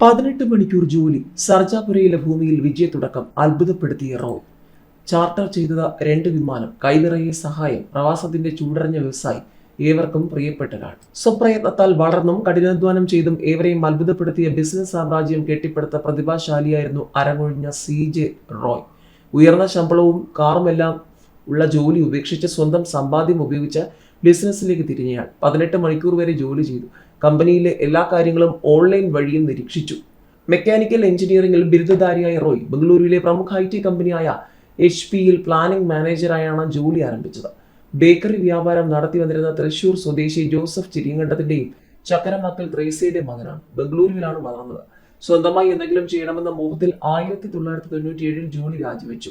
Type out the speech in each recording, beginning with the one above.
പതിനെട്ട് മണിക്കൂർ ജോലി സർജാപുരയിലെ ഭൂമിയിൽ വിജയത്തുടക്കം അത്ഭുതപ്പെടുത്തിയ റോയ് ചാർട്ടർ ചെയ്തത് രണ്ട് വിമാനം കൈനിറയെ സഹായം പ്രവാസത്തിന്റെ ചൂടറിഞ്ഞ വ്യവസായി ഏവർക്കും പ്രിയപ്പെട്ടതാണ്. സ്വപ്രയത്നത്താൽ വളർന്നും കഠിനാധ്വാനം ചെയ്തും ഏവരെയും അത്ഭുതപ്പെടുത്തിയ ബിസിനസ് സാമ്രാജ്യം കെട്ടിപ്പടുത്ത പ്രതിഭാശാലിയായിരുന്നു അരങ്ങൊഴിഞ്ഞ സി ജെ റോയ്. ഉയർന്ന ശമ്പളവും കാറുമെല്ലാം ഉള്ള ജോലി ഉപേക്ഷിച്ച് സ്വന്തം സമ്പാദ്യം ഉപയോഗിച്ച് ബിസിനസ്സിലേക്ക് തിരിഞ്ഞയാൾ. പതിനെട്ട് മണിക്കൂർ വരെ ജോലി ചെയ്തു. കമ്പനിയിലെ എല്ലാ കാര്യങ്ങളും ഓൺലൈൻ വഴിയും നിരീക്ഷിച്ചു. മെക്കാനിക്കൽ എഞ്ചിനീയറിംഗിൽ ബിരുദധാരിയായ റോയ് ബംഗളൂരുവിലെ പ്രമുഖ ഐ ടി കമ്പനിയായ എച്ച് പിയിൽ പ്ലാനിംഗ് മാനേജറായാണ് ജോലി ആരംഭിച്ചത്. ബേക്കറി വ്യാപാരം നടത്തി വന്നിരുന്ന തൃശൂർ സ്വദേശി ജോസഫ് ചിരിയങ്കണ്ടത്തിന്റെയും ചക്കരമക്കൾ ത്രേസയുടെ മകനാണ് ബംഗളൂരുവിലാണ് വളർന്നത്. സ്വന്തമായി എന്തെങ്കിലും ചെയ്യണമെന്ന മോഹത്തിൽ ആയിരത്തി തൊള്ളായിരത്തി തൊണ്ണൂറ്റി ഏഴിൽ ജോലി രാജിവെച്ചു.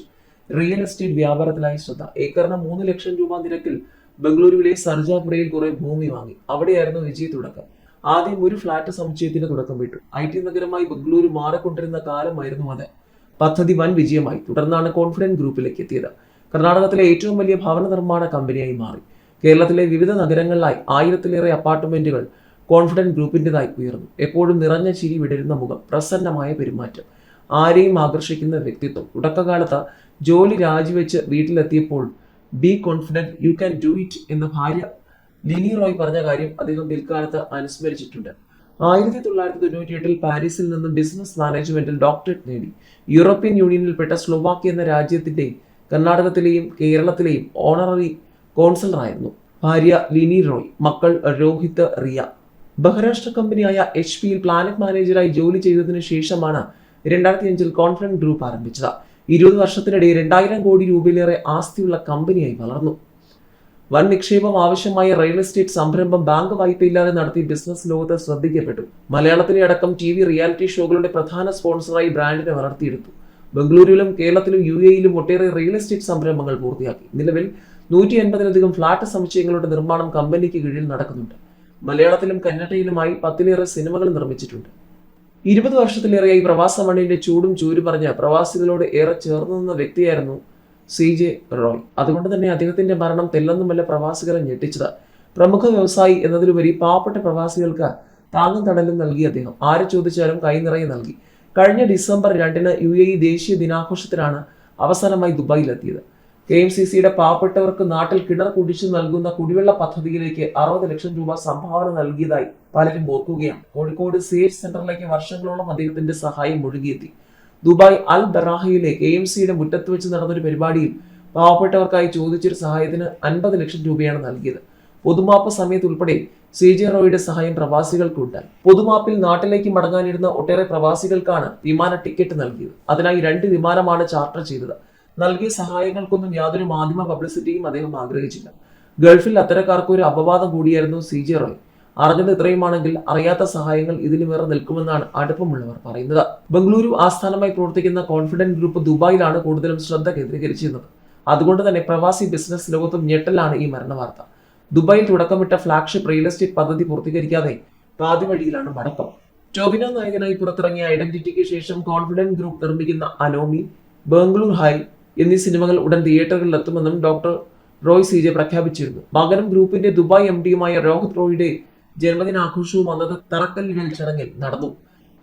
റിയൽ എസ്റ്റേറ്റ് വ്യാപാരത്തിലായി ശ്രദ്ധ. ഏക്കറിന് മൂന്ന് ലക്ഷം രൂപ നിരക്കിൽ ബംഗളൂരുവിലെ സർജാപുരയിൽ കുറെ ഭൂമി വാങ്ങി. അവിടെയായിരുന്നു വിജയ് തുടക്കം. ആദ്യം ഒരു ഫ്ളാറ്റ് സമുച്ചയത്തിന് തുടക്കം വിട്ടു. ഐ ടി നഗരമായി ബംഗളൂരു മാറിക്കൊണ്ടിരുന്ന കാലമായിരുന്നു അത്. പദ്ധതി വൻ വിജയമായി. തുടർന്നാണ് കോൺഫിഡന്റ് ഗ്രൂപ്പിലേക്ക് എത്തിയത്. കർണാടകത്തിലെ ഏറ്റവും വലിയ ഭവന നിർമ്മാണ കമ്പനിയായി മാറി. കേരളത്തിലെ വിവിധ നഗരങ്ങളിലായി ആയിരത്തിലേറെ അപ്പാർട്ട്മെന്റുകൾ കോൺഫിഡന്റ് ഗ്രൂപ്പിന്റെതായി ഉയർന്നു. എപ്പോഴും നിറഞ്ഞ ചിരി വിടരുന്ന മുഖം പ്രസന്നമായ പെരുമാറ്റം. ആരെയും ആകർഷിക്കുന്ന വ്യക്തിത്വം. തുടക്കകാലത്ത് ജോലി രാജിവെച്ച് വീട്ടിലെത്തിയപ്പോൾ be confident you can do it എന്ന ഭാര്യ ലിനി റോയ് പറഞ്ഞ കാര്യം അദ്ദേഹം പിൽക്കാലത്ത് അനുസ്മരിച്ചിട്ടുണ്ട്. ആയിരത്തി തൊള്ളായിരത്തി തൊണ്ണൂറ്റി എട്ടിൽ പാരീസിൽ നിന്ന് ബിസിനസ് മാനേജ്മെന്റിൽ ഡോക്ടറേറ്റ് നേടി. യൂറോപ്യൻ യൂണിയനിൽപ്പെട്ട സ്ലോവാക്യ എന്ന രാജ്യത്തിന്റെ കർണാടകത്തിലെയും കേരളത്തിലെയും ഓണററി കോൺസലറായിരുന്നു ഭാര്യ ലിനി റോയ് മക്കൾ രോഹിത് റിയ. ബഹുരാഷ്ട്ര കമ്പനിയായ എച്ച് പിയിൽ പ്ലാനറ്റ് മാനേജറായി ജോലി ചെയ്തതിനു ശേഷമാണ് രണ്ടായിരത്തി അഞ്ചിൽ കോൺഫിഡന്റ് ഗ്രൂപ്പ് ആരംഭിച്ചത്. ഇരുപത് വർഷത്തിനിടയിൽ രണ്ടായിരം കോടി രൂപയിലേറെ ആസ്തിയുള്ള കമ്പനിയായി വളർന്നു. വൻ നിക്ഷേപം ആവശ്യമായ റിയൽ എസ്റ്റേറ്റ് സംരംഭം ബാങ്ക് വായ്പയില്ലാതെ നടത്തി ബിസിനസ് ലോകത്ത് ശ്രദ്ധിക്കപ്പെട്ടു. മലയാളത്തിലെ അടക്കം ടി വി റിയാലിറ്റി ഷോകളുടെ പ്രധാന സ്പോൺസറായി ബ്രാൻഡിനെ വളർത്തിയെടുത്തു. ബംഗളൂരുവിലും കേരളത്തിലും യു എയിലും ഒട്ടേറെ റിയൽ എസ്റ്റേറ്റ് സംരംഭങ്ങൾ പൂർത്തിയാക്കി. നിലവിൽ നൂറ്റി എൺപതിലധികം ഫ്ളാറ്റ് സമുച്ചയങ്ങളുടെ നിർമ്മാണം കമ്പനിക്ക് കീഴിൽ നടക്കുന്നുണ്ട്. മലയാളത്തിലും കന്നഡയിലുമായി പത്തിലേറെ സിനിമകൾ നിർമ്മിച്ചിട്ടുണ്ട്. ഇരുപത് വർഷത്തിലേറെയായി പ്രവാസ മണ്ണിന്റെ ചൂടും ചൂരും പറഞ്ഞ പ്രവാസികളോട് ഏറെ ചേർന്നു നിന്ന വ്യക്തിയായിരുന്നു സി ജെ റോയ്. അതുകൊണ്ട് തന്നെ അദ്ദേഹത്തിന്റെ മരണം തെല്ലൊന്നുമല്ല പ്രവാസികളെ ഞെട്ടിച്ചത്. പ്രമുഖ വ്യവസായി എന്നതിലുപരി പാവപ്പെട്ട പ്രവാസികൾക്ക് താങ്ങും തണലും നൽകി അദ്ദേഹം. ആര് ചോദിച്ചാലും കൈനിറയെ നൽകി. കഴിഞ്ഞ ഡിസംബർ രണ്ടിന് യു എ ഇ ദേശീയ ദിനാഘോഷത്തിലാണ് അവസാനമായി ദുബായിലെത്തിയത്. കെ എം സി സിയുടെ പാവപ്പെട്ടവർക്ക് നാട്ടിൽ കിണർ കുടിച്ചു നൽകുന്ന കുടിവെള്ള പദ്ധതിയിലേക്ക് അറുപത് ലക്ഷം രൂപ സംഭാവന നൽകിയതായി പലരും ഓർക്കുകയാണ്. കോഴിക്കോട് സേഫ് സെന്ററിലേക്ക് വർഷങ്ങളോളം അദ്ദേഹത്തിന്റെ സഹായം ഒഴുകിയെത്തി. ദുബായ് അൽ ബറാഹയിലെ കെ എം സിയുടെ മുറ്റത്ത് വെച്ച് നടന്നൊരു പരിപാടിയിൽ പാവപ്പെട്ടവർക്കായി ചോദിച്ചൊരു സഹായത്തിന് അൻപത് ലക്ഷം രൂപയാണ് നൽകിയത്. പൊതുമാപ്പ് സമയത്ത് ഉൾപ്പെടെ സി ജെ റോയുടെ സഹായം പ്രവാസികൾക്കുണ്ടായി പൊതുമാപ്പിൽ നാട്ടിലേക്ക് മടങ്ങാനിരുന്ന ഒട്ടേറെ പ്രവാസികൾക്കാണ് വിമാന ടിക്കറ്റ് നൽകിയത്. അതിനായി രണ്ട് വിമാനമാണ് ചാർട്ടർ ചെയ്തത്. നൽകിയ സഹായങ്ങൾക്കൊന്നും യാതൊരു മാധ്യമ പബ്ലിസിറ്റിയും അദ്ദേഹം ആഗ്രഹിച്ചില്ല. ഗൾഫിൽ അത്തരക്കാർക്ക് ഒരു അപവാദം കൂടിയായിരുന്നു സി ജെ റോയ്. അറിഞ്ഞത് ഇത്രയുമാണെങ്കിൽ അറിയാത്ത സഹായങ്ങൾ ഇതിലുമേറെ നിൽക്കുമെന്നാണ് അടുപ്പമുള്ളവർ പറയുന്നത്. ബംഗളൂരു ആസ്ഥാനമായി പ്രവർത്തിക്കുന്ന കോൺഫിഡന്റ് ഗ്രൂപ്പ് ദുബായിലാണ് കൂടുതലും ശ്രദ്ധ കേന്ദ്രീകരിച്ചിരുന്നത്. അതുകൊണ്ട് തന്നെ പ്രവാസി ബിസിനസ് ലോകത്തും ഞെട്ടലാണ് ഈ മരണ വാർത്ത ദുബായിൽ തുടക്കമിട്ട ഫ്ളാഗ്ഷിപ്പ് റിയൽ എസ്റ്റേറ്റ് പദ്ധതി പൂർത്തീകരിക്കാതെ പാതിവഴിയിലാണ് മടക്കം. ടോബിനോ നായകനായി പുറത്തിറങ്ങിയ ഐഡന്റിറ്റിക്ക് ശേഷം കോൺഫിഡന്റ് ഗ്രൂപ്പ് നിർമ്മിക്കുന്ന അനോമി ബംഗളൂർ ഹൈ എന്നീ സിനിമകൾ ഉടൻ തിയേറ്ററുകളിൽ എത്തുമെന്നും ഡോക്ടർ റോയ് സി ജെ പ്രഖ്യാപിച്ചിരുന്നു. മകനും ഗ്രൂപ്പിന്റെ ദുബായ് എം ഡിയുമായ രോഹിത് റോയിയുടെ ജന്മദിനാഘോഷവും അന്നത് തറക്കല്ലിടൽ ചടങ്ങിൽ നടന്നു.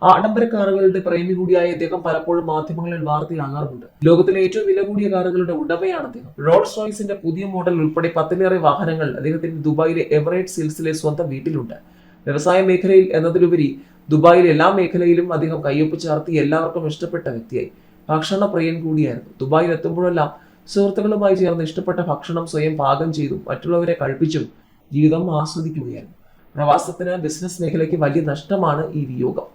ആഡംബര കാറുകളുടെ പ്രേമി കൂടിയായ അദ്ദേഹം പലപ്പോഴും മാധ്യമങ്ങളിൽ വാർത്തയാകാറുണ്ട് ലോകത്തിലെ ഏറ്റവും വില കൂടിയ കാറുകളുടെ ഉടമയാണ് അദ്ദേഹം റോൾസ് റോയ്സിന്റെ പുതിയ മോഡൽ ഉൾപ്പെടെ പത്തിലേറെ വാഹനങ്ങൾ അദ്ദേഹത്തിന്റെ ദുബായിലെ എവറേറ്റ് സിൽസിലെ സ്വന്തം വീട്ടിലുണ്ട്. വ്യവസായ മേഖലയിൽ എന്നതിലുപരി ദുബായിലെ എല്ലാ മേഖലയിലും അദ്ദേഹം കയ്യൊപ്പ് ചാർത്തി എല്ലാവർക്കും ഇഷ്ടപ്പെട്ട വ്യക്തിയായി. ഭക്ഷണപ്രിയൻ കൂടിയായിരുന്നു. ദുബായിൽ എത്തുമ്പോഴെല്ലാം സുഹൃത്തുക്കളുമായി ചേർന്ന് ഇഷ്ടപ്പെട്ട ഭക്ഷണം സ്വയം പാകം ചെയ്തും മറ്റുള്ളവരെ കഴിപ്പിച്ചും ജീവിതം ആസ്വദിക്കുകയായിരുന്നു. പ്രവാസത്തിന് ബിസിനസ് മേഖലയ്ക്ക് വലിയ നഷ്ടമാണ് ഈ വിയോഗം.